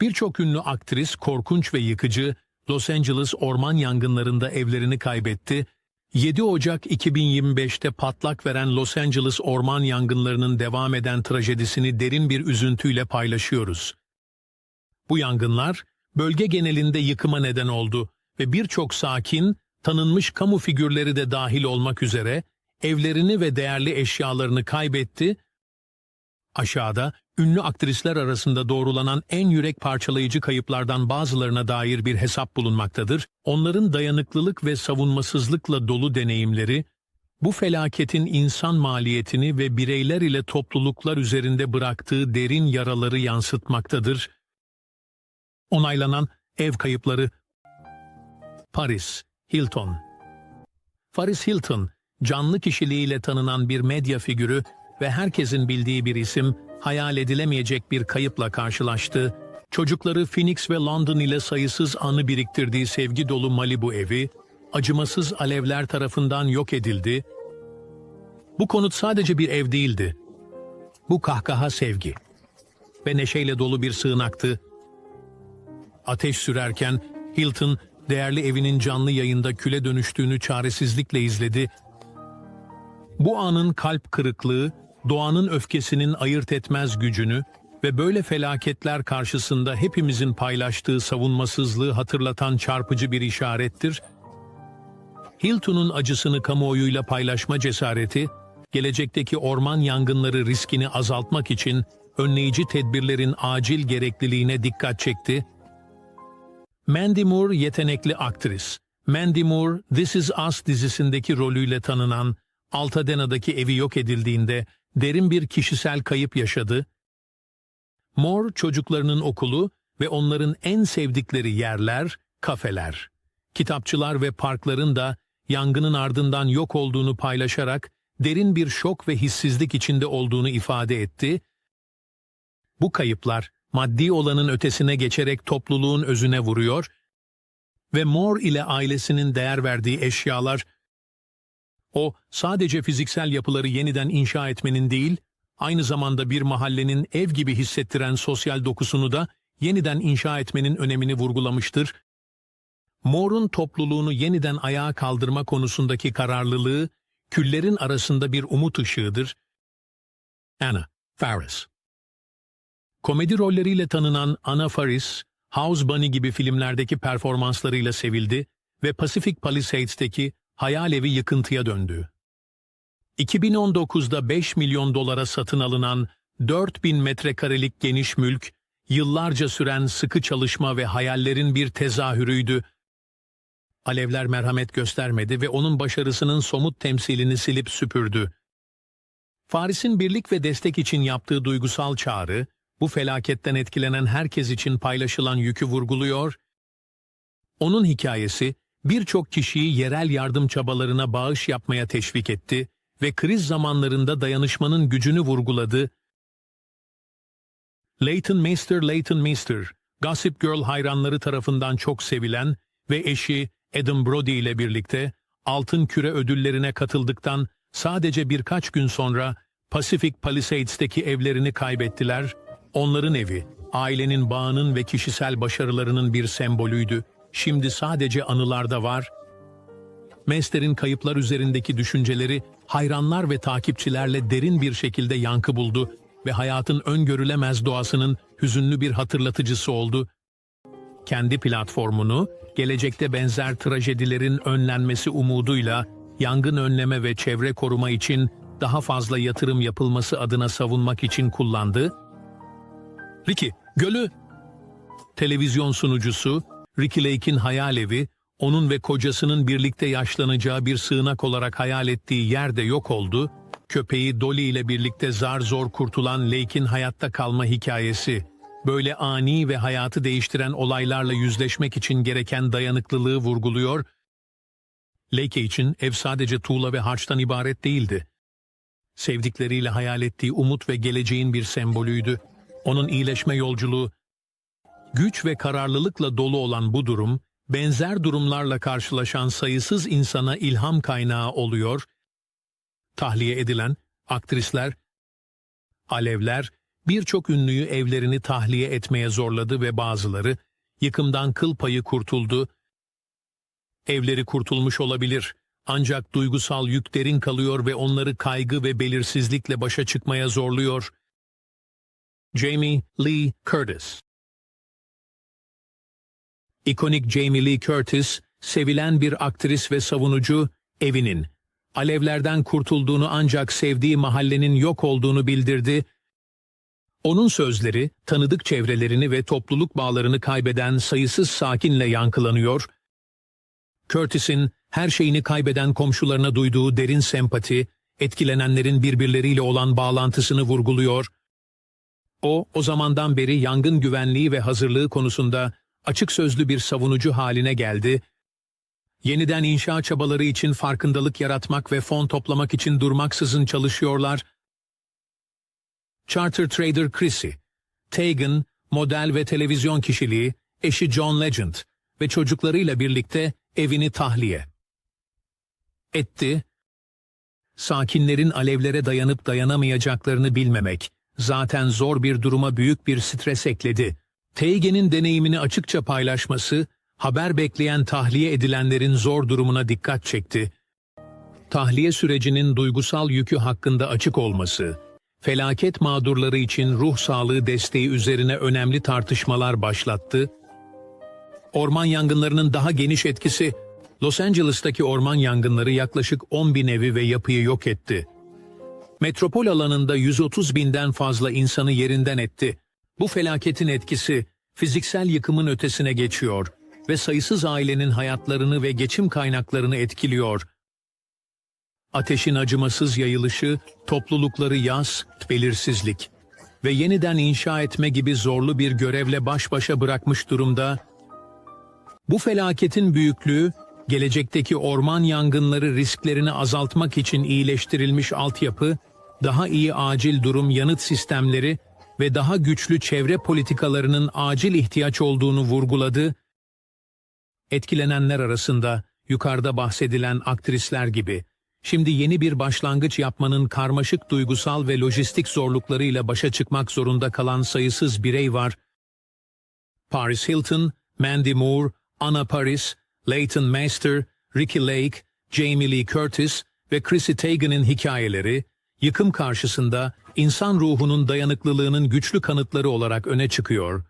Birçok ünlü aktris korkunç ve yıkıcı Los Angeles orman yangınlarında evlerini kaybetti. 7 Ocak 2025'te patlak veren Los Angeles orman yangınlarının devam eden trajedisini derin bir üzüntüyle paylaşıyoruz. Bu yangınlar bölge genelinde yıkıma neden oldu ve birçok sakin, tanınmış kamu figürleri de dahil olmak üzere evlerini ve değerli eşyalarını kaybetti. Aşağıda ünlü aktrisler arasında doğrulanan en yürek parçalayıcı kayıplardan bazılarına dair bir hesap bulunmaktadır. Onların dayanıklılık ve savunmasızlıkla dolu deneyimleri, bu felaketin insan maliyetini ve bireyler ile topluluklar üzerinde bıraktığı derin yaraları yansıtmaktadır. Onaylanan ev kayıpları Paris, Hilton Paris Hilton, canlı kişiliğiyle tanınan bir medya figürü ve herkesin bildiği bir isim, hayal edilemeyecek bir kayıpla karşılaştı. Çocukları Phoenix ve London ile sayısız anı biriktirdiği sevgi dolu Malibu evi, acımasız alevler tarafından yok edildi. Bu konut sadece bir ev değildi. Bu kahkaha sevgi ve neşeyle dolu bir sığınaktı. Ateş sürerken Hilton, değerli evinin canlı yayında küle dönüştüğünü çaresizlikle izledi. Bu anın kalp kırıklığı, doğanın öfkesinin ayırt etmez gücünü ve böyle felaketler karşısında hepimizin paylaştığı savunmasızlığı hatırlatan çarpıcı bir işarettir. Hilton'un acısını kamuoyuyla paylaşma cesareti, gelecekteki orman yangınları riskini azaltmak için önleyici tedbirlerin acil gerekliliğine dikkat çekti. Mandy Moore yetenekli aktris. Mandy Moore, This Is Us dizisindeki rolüyle tanınan, Altadena'daki evi yok edildiğinde derin bir kişisel kayıp yaşadı. Moore çocuklarının okulu ve onların en sevdikleri yerler, kafeler, kitapçılar ve parkların da yangının ardından yok olduğunu paylaşarak derin bir şok ve hissizlik içinde olduğunu ifade etti. Bu kayıplar maddi olanın ötesine geçerek topluluğun özüne vuruyor ve Moore ile ailesinin değer verdiği eşyalar o sadece fiziksel yapıları yeniden inşa etmenin değil, aynı zamanda bir mahallenin ev gibi hissettiren sosyal dokusunu da yeniden inşa etmenin önemini vurgulamıştır. Moore'un topluluğunu yeniden ayağa kaldırma konusundaki kararlılığı, küllerin arasında bir umut ışığıdır. Anna Faris Komedi rolleriyle tanınan Anna Faris, House Bunny gibi filmlerdeki performanslarıyla sevildi ve Pacific Palisades'teki hayal evi yıkıntıya döndü. 2019'da 5 milyon dolara satın alınan 4000 metrekarelik geniş mülk, yıllarca süren sıkı çalışma ve hayallerin bir tezahürüydü. Alevler merhamet göstermedi ve onun başarısının somut temsilini silip süpürdü. Faris'in birlik ve destek için yaptığı duygusal çağrı, bu felaketten etkilenen herkes için paylaşılan yükü vurguluyor. Onun hikayesi, birçok kişiyi yerel yardım çabalarına bağış yapmaya teşvik etti ve kriz zamanlarında dayanışmanın gücünü vurguladı. Leighton Meester Leighton Meester, Gossip Girl hayranları tarafından çok sevilen ve eşi Adam Brody ile birlikte Altın Küre ödüllerine katıldıktan sadece birkaç gün sonra Pacific Palisades'teki evlerini kaybettiler. Onların evi, ailenin bağının ve kişisel başarılarının bir sembolüydü şimdi sadece anılarda var. Mester'in kayıplar üzerindeki düşünceleri hayranlar ve takipçilerle derin bir şekilde yankı buldu ve hayatın öngörülemez doğasının hüzünlü bir hatırlatıcısı oldu. Kendi platformunu, gelecekte benzer trajedilerin önlenmesi umuduyla yangın önleme ve çevre koruma için daha fazla yatırım yapılması adına savunmak için kullandı. Ricky, Gölü televizyon sunucusu Ricky Lake'in hayal evi, onun ve kocasının birlikte yaşlanacağı bir sığınak olarak hayal ettiği yerde yok oldu, köpeği Dolly ile birlikte zar zor kurtulan Lake'in hayatta kalma hikayesi, böyle ani ve hayatı değiştiren olaylarla yüzleşmek için gereken dayanıklılığı vurguluyor, Lake için ev sadece tuğla ve harçtan ibaret değildi. Sevdikleriyle hayal ettiği umut ve geleceğin bir sembolüydü. Onun iyileşme yolculuğu Güç ve kararlılıkla dolu olan bu durum, benzer durumlarla karşılaşan sayısız insana ilham kaynağı oluyor. Tahliye edilen aktrisler, alevler, birçok ünlüyü evlerini tahliye etmeye zorladı ve bazıları yıkımdan kıl payı kurtuldu. Evleri kurtulmuş olabilir ancak duygusal yük derin kalıyor ve onları kaygı ve belirsizlikle başa çıkmaya zorluyor. Jamie Lee Curtis İkonik Jamie Lee Curtis, sevilen bir aktris ve savunucu, evinin, alevlerden kurtulduğunu ancak sevdiği mahallenin yok olduğunu bildirdi. Onun sözleri, tanıdık çevrelerini ve topluluk bağlarını kaybeden sayısız sakinle yankılanıyor. Curtis'in her şeyini kaybeden komşularına duyduğu derin sempati, etkilenenlerin birbirleriyle olan bağlantısını vurguluyor. O, o zamandan beri yangın güvenliği ve hazırlığı konusunda açık sözlü bir savunucu haline geldi. Yeniden inşa çabaları için farkındalık yaratmak ve fon toplamak için durmaksızın çalışıyorlar. Charter Trader Chrissy, Tegan, model ve televizyon kişiliği, eşi John Legend ve çocuklarıyla birlikte evini tahliye etti. Sakinlerin alevlere dayanıp dayanamayacaklarını bilmemek, zaten zor bir duruma büyük bir stres ekledi. Teyge'nin deneyimini açıkça paylaşması, haber bekleyen tahliye edilenlerin zor durumuna dikkat çekti. Tahliye sürecinin duygusal yükü hakkında açık olması, felaket mağdurları için ruh sağlığı desteği üzerine önemli tartışmalar başlattı. Orman yangınlarının daha geniş etkisi, Los Angeles'taki orman yangınları yaklaşık 10 bin evi ve yapıyı yok etti. Metropol alanında 130 binden fazla insanı yerinden etti. Bu felaketin etkisi fiziksel yıkımın ötesine geçiyor ve sayısız ailenin hayatlarını ve geçim kaynaklarını etkiliyor. Ateşin acımasız yayılışı, toplulukları yaz, belirsizlik ve yeniden inşa etme gibi zorlu bir görevle baş başa bırakmış durumda. Bu felaketin büyüklüğü, gelecekteki orman yangınları risklerini azaltmak için iyileştirilmiş altyapı, daha iyi acil durum yanıt sistemleri ve daha güçlü çevre politikalarının acil ihtiyaç olduğunu vurguladı. Etkilenenler arasında yukarıda bahsedilen aktrisler gibi şimdi yeni bir başlangıç yapmanın karmaşık duygusal ve lojistik zorluklarıyla başa çıkmak zorunda kalan sayısız birey var. Paris Hilton, Mandy Moore, Anna Paris, Leighton Meester, Ricky Lake, Jamie Lee Curtis ve Chrissy Teigen'in hikayeleri, yıkım karşısında insan ruhunun dayanıklılığının güçlü kanıtları olarak öne çıkıyor.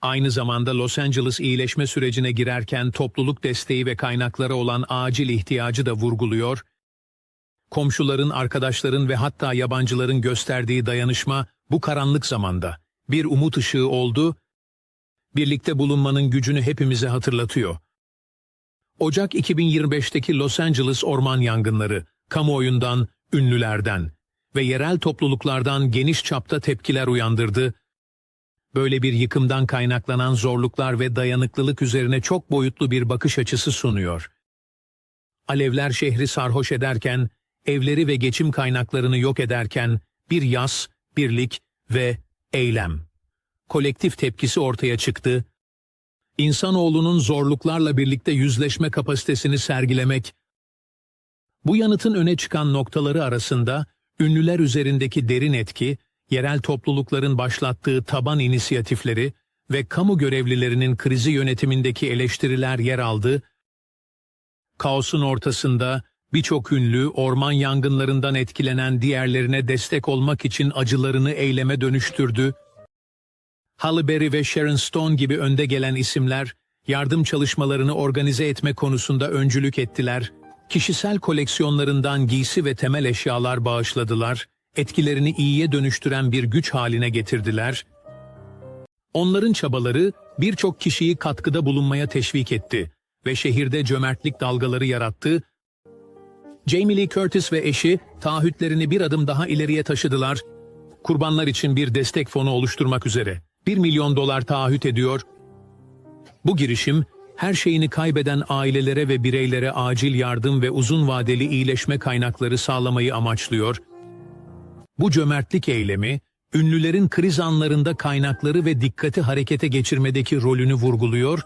Aynı zamanda Los Angeles iyileşme sürecine girerken topluluk desteği ve kaynaklara olan acil ihtiyacı da vurguluyor. Komşuların, arkadaşların ve hatta yabancıların gösterdiği dayanışma bu karanlık zamanda bir umut ışığı oldu, birlikte bulunmanın gücünü hepimize hatırlatıyor. Ocak 2025'teki Los Angeles orman yangınları, kamuoyundan, ünlülerden ve yerel topluluklardan geniş çapta tepkiler uyandırdı. Böyle bir yıkımdan kaynaklanan zorluklar ve dayanıklılık üzerine çok boyutlu bir bakış açısı sunuyor. Alevler şehri sarhoş ederken, evleri ve geçim kaynaklarını yok ederken bir yas, birlik ve eylem. Kolektif tepkisi ortaya çıktı. İnsanoğlunun zorluklarla birlikte yüzleşme kapasitesini sergilemek, bu yanıtın öne çıkan noktaları arasında ünlüler üzerindeki derin etki, yerel toplulukların başlattığı taban inisiyatifleri ve kamu görevlilerinin krizi yönetimindeki eleştiriler yer aldı. Kaosun ortasında birçok ünlü orman yangınlarından etkilenen diğerlerine destek olmak için acılarını eyleme dönüştürdü. Halle Berry ve Sharon Stone gibi önde gelen isimler yardım çalışmalarını organize etme konusunda öncülük ettiler kişisel koleksiyonlarından giysi ve temel eşyalar bağışladılar, etkilerini iyiye dönüştüren bir güç haline getirdiler. Onların çabaları birçok kişiyi katkıda bulunmaya teşvik etti ve şehirde cömertlik dalgaları yarattı. Jamie Lee Curtis ve eşi taahhütlerini bir adım daha ileriye taşıdılar. Kurbanlar için bir destek fonu oluşturmak üzere 1 milyon dolar taahhüt ediyor. Bu girişim her şeyini kaybeden ailelere ve bireylere acil yardım ve uzun vadeli iyileşme kaynakları sağlamayı amaçlıyor. Bu cömertlik eylemi, ünlülerin kriz anlarında kaynakları ve dikkati harekete geçirmedeki rolünü vurguluyor,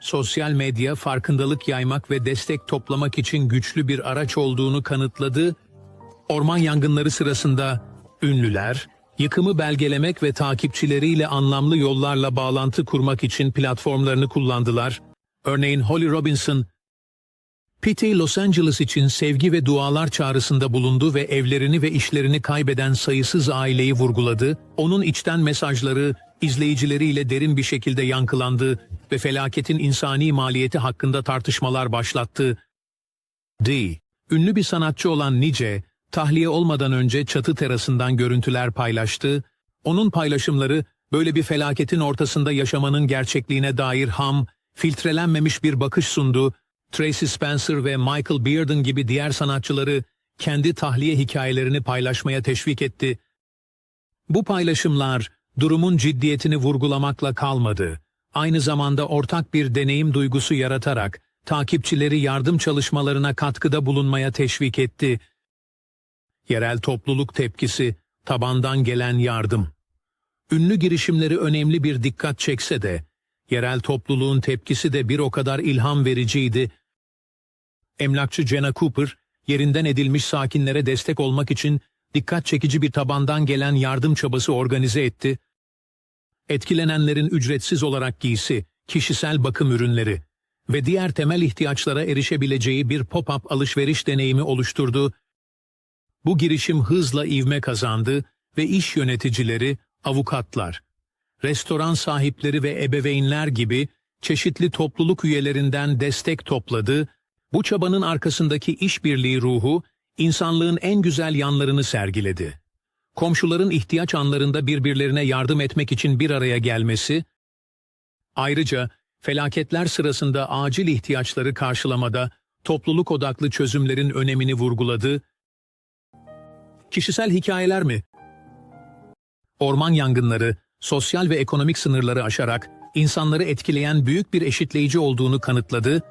sosyal medya farkındalık yaymak ve destek toplamak için güçlü bir araç olduğunu kanıtladı, orman yangınları sırasında ünlüler, Yıkımı belgelemek ve takipçileriyle anlamlı yollarla bağlantı kurmak için platformlarını kullandılar. Örneğin Holly Robinson, Pete Los Angeles için sevgi ve dualar çağrısında bulundu ve evlerini ve işlerini kaybeden sayısız aileyi vurguladı. Onun içten mesajları izleyicileriyle derin bir şekilde yankılandı ve felaketin insani maliyeti hakkında tartışmalar başlattı. D. Ünlü bir sanatçı olan Nice, tahliye olmadan önce çatı terasından görüntüler paylaştı. Onun paylaşımları böyle bir felaketin ortasında yaşamanın gerçekliğine dair ham, filtrelenmemiş bir bakış sundu. Tracy Spencer ve Michael Bearden gibi diğer sanatçıları kendi tahliye hikayelerini paylaşmaya teşvik etti. Bu paylaşımlar durumun ciddiyetini vurgulamakla kalmadı. Aynı zamanda ortak bir deneyim duygusu yaratarak takipçileri yardım çalışmalarına katkıda bulunmaya teşvik etti. Yerel topluluk tepkisi, tabandan gelen yardım. Ünlü girişimleri önemli bir dikkat çekse de, yerel topluluğun tepkisi de bir o kadar ilham vericiydi. Emlakçı Jenna Cooper, yerinden edilmiş sakinlere destek olmak için dikkat çekici bir tabandan gelen yardım çabası organize etti. Etkilenenlerin ücretsiz olarak giysi, kişisel bakım ürünleri ve diğer temel ihtiyaçlara erişebileceği bir pop-up alışveriş deneyimi oluşturdu. Bu girişim hızla ivme kazandı ve iş yöneticileri, avukatlar, restoran sahipleri ve ebeveynler gibi çeşitli topluluk üyelerinden destek topladı. Bu çabanın arkasındaki işbirliği ruhu, insanlığın en güzel yanlarını sergiledi. Komşuların ihtiyaç anlarında birbirlerine yardım etmek için bir araya gelmesi, ayrıca felaketler sırasında acil ihtiyaçları karşılamada topluluk odaklı çözümlerin önemini vurguladı. Kişisel hikayeler mi? Orman yangınları, sosyal ve ekonomik sınırları aşarak insanları etkileyen büyük bir eşitleyici olduğunu kanıtladı.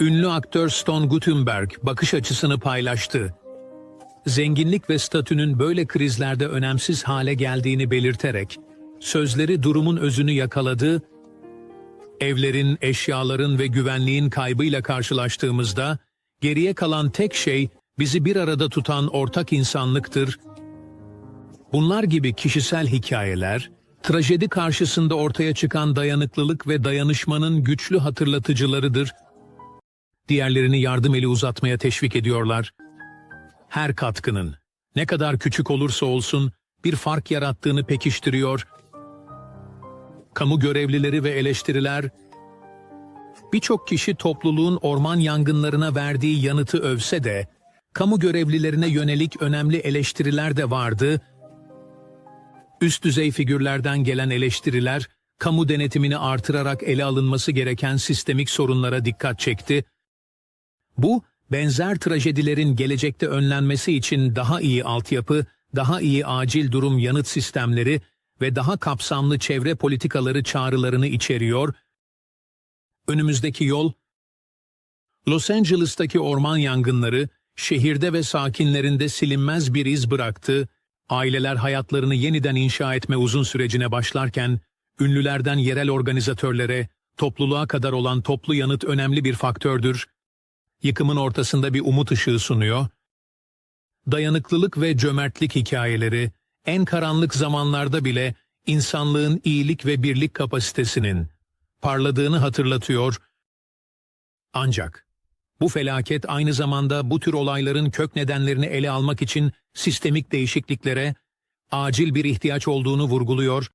Ünlü aktör Stone Guttenberg bakış açısını paylaştı. Zenginlik ve statünün böyle krizlerde önemsiz hale geldiğini belirterek, sözleri durumun özünü yakaladı, evlerin, eşyaların ve güvenliğin kaybıyla karşılaştığımızda, geriye kalan tek şey bizi bir arada tutan ortak insanlıktır, Bunlar gibi kişisel hikayeler, trajedi karşısında ortaya çıkan dayanıklılık ve dayanışmanın güçlü hatırlatıcılarıdır. Diğerlerini yardım eli uzatmaya teşvik ediyorlar. Her katkının, ne kadar küçük olursa olsun, bir fark yarattığını pekiştiriyor. Kamu görevlileri ve eleştiriler, birçok kişi topluluğun orman yangınlarına verdiği yanıtı övse de, kamu görevlilerine yönelik önemli eleştiriler de vardı Üst düzey figürlerden gelen eleştiriler, kamu denetimini artırarak ele alınması gereken sistemik sorunlara dikkat çekti. Bu, benzer trajedilerin gelecekte önlenmesi için daha iyi altyapı, daha iyi acil durum yanıt sistemleri ve daha kapsamlı çevre politikaları çağrılarını içeriyor. Önümüzdeki yol, Los Angeles'taki orman yangınları, şehirde ve sakinlerinde silinmez bir iz bıraktı, Aileler hayatlarını yeniden inşa etme uzun sürecine başlarken, ünlülerden yerel organizatörlere, topluluğa kadar olan toplu yanıt önemli bir faktördür. Yıkımın ortasında bir umut ışığı sunuyor. Dayanıklılık ve cömertlik hikayeleri, en karanlık zamanlarda bile insanlığın iyilik ve birlik kapasitesinin parladığını hatırlatıyor. Ancak bu felaket aynı zamanda bu tür olayların kök nedenlerini ele almak için sistemik değişikliklere acil bir ihtiyaç olduğunu vurguluyor.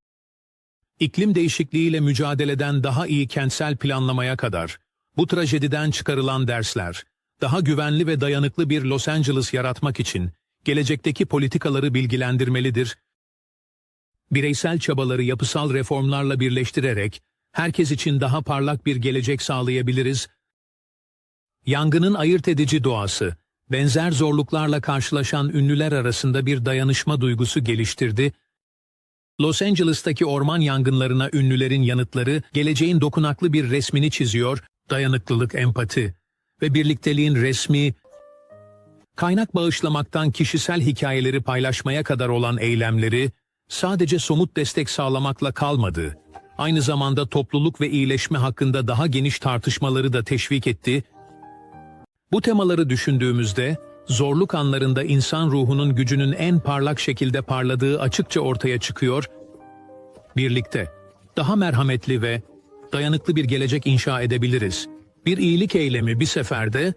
İklim değişikliğiyle mücadeleden daha iyi kentsel planlamaya kadar bu trajediden çıkarılan dersler, daha güvenli ve dayanıklı bir Los Angeles yaratmak için gelecekteki politikaları bilgilendirmelidir. Bireysel çabaları yapısal reformlarla birleştirerek herkes için daha parlak bir gelecek sağlayabiliriz Yangının ayırt edici doğası, benzer zorluklarla karşılaşan ünlüler arasında bir dayanışma duygusu geliştirdi. Los Angeles'taki orman yangınlarına ünlülerin yanıtları geleceğin dokunaklı bir resmini çiziyor, dayanıklılık, empati ve birlikteliğin resmi, kaynak bağışlamaktan kişisel hikayeleri paylaşmaya kadar olan eylemleri, sadece somut destek sağlamakla kalmadı, aynı zamanda topluluk ve iyileşme hakkında daha geniş tartışmaları da teşvik etti bu temaları düşündüğümüzde zorluk anlarında insan ruhunun gücünün en parlak şekilde parladığı açıkça ortaya çıkıyor. Birlikte daha merhametli ve dayanıklı bir gelecek inşa edebiliriz. Bir iyilik eylemi bir seferde